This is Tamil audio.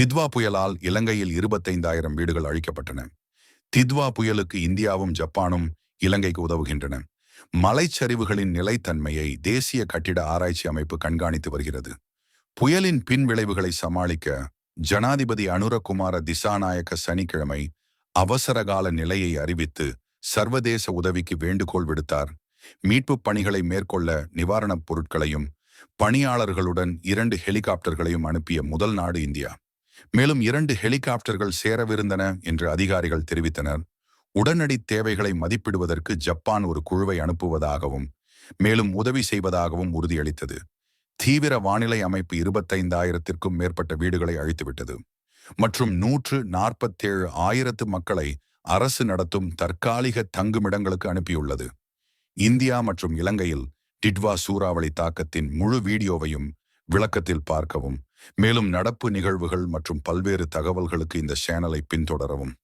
தித்வா புயலால் இலங்கையில் இருபத்தைந்தாயிரம் வீடுகள் அழிக்கப்பட்டன. தித்வா புயலுக்கு இந்தியாவும் ஜப்பானும் இலங்கைக்கு உதவுகின்றன. மலைச்சரிவுகளின் நிலைத்தன்மையை தேசிய கட்டிட ஆராய்ச்சி அமைப்பு கண்காணித்து வருகிறது. புயலின் பின் விளைவுகளை சமாளிக்க ஜனாதிபதி அனுரகுமார திசாநாயக்க சனிக்கிழமை அவசரகால நிலையை அறிவித்து சர்வதேச உதவிக்கு வேண்டுகோள் விடுத்தார். மீட்புப் பணிகளை மேற்கொள்ள நிவாரணப் பொருட்களையும் பணியாளர்களுடன் இரண்டு ஹெலிகாப்டர்களையும் அனுப்பிய முதல் நாடு இந்தியா. மேலும் இரண்டு ஹெலிகாப்டர்கள் சேரவிருந்தன என்று அதிகாரிகள் தெரிவித்தனர். உடனடி தேவைகளை மதிப்பிடுவதற்கு ஜப்பான் ஒரு குழுவை அனுப்புவதாகவும் மேலும் உதவி செய்வதாகவும் உறுதியளித்தது. தீவிர வானிலை அமைப்பு இருபத்தைந்தாயிரத்திற்கும் மேற்பட்ட வீடுகளை அழித்துவிட்டது. மற்றும் நூற்று நாற்பத்தேழு ஆயிரத்து மக்களை அரசு நடத்தும் தற்காலிக தங்குமிடங்களுக்கு அனுப்பியுள்ளது. இந்தியா மற்றும் இலங்கையில் டிட்வா சூறாவளி தாக்கத்தின் முழு வீடியோவையும் விளக்கத்தில் பார்க்கவும். மேலும் நடப்பு நிகழ்வுகள் மற்றும் பல்வேறு தகவல்களுக்கு இந்த சேனலை பின்தொடரவும்.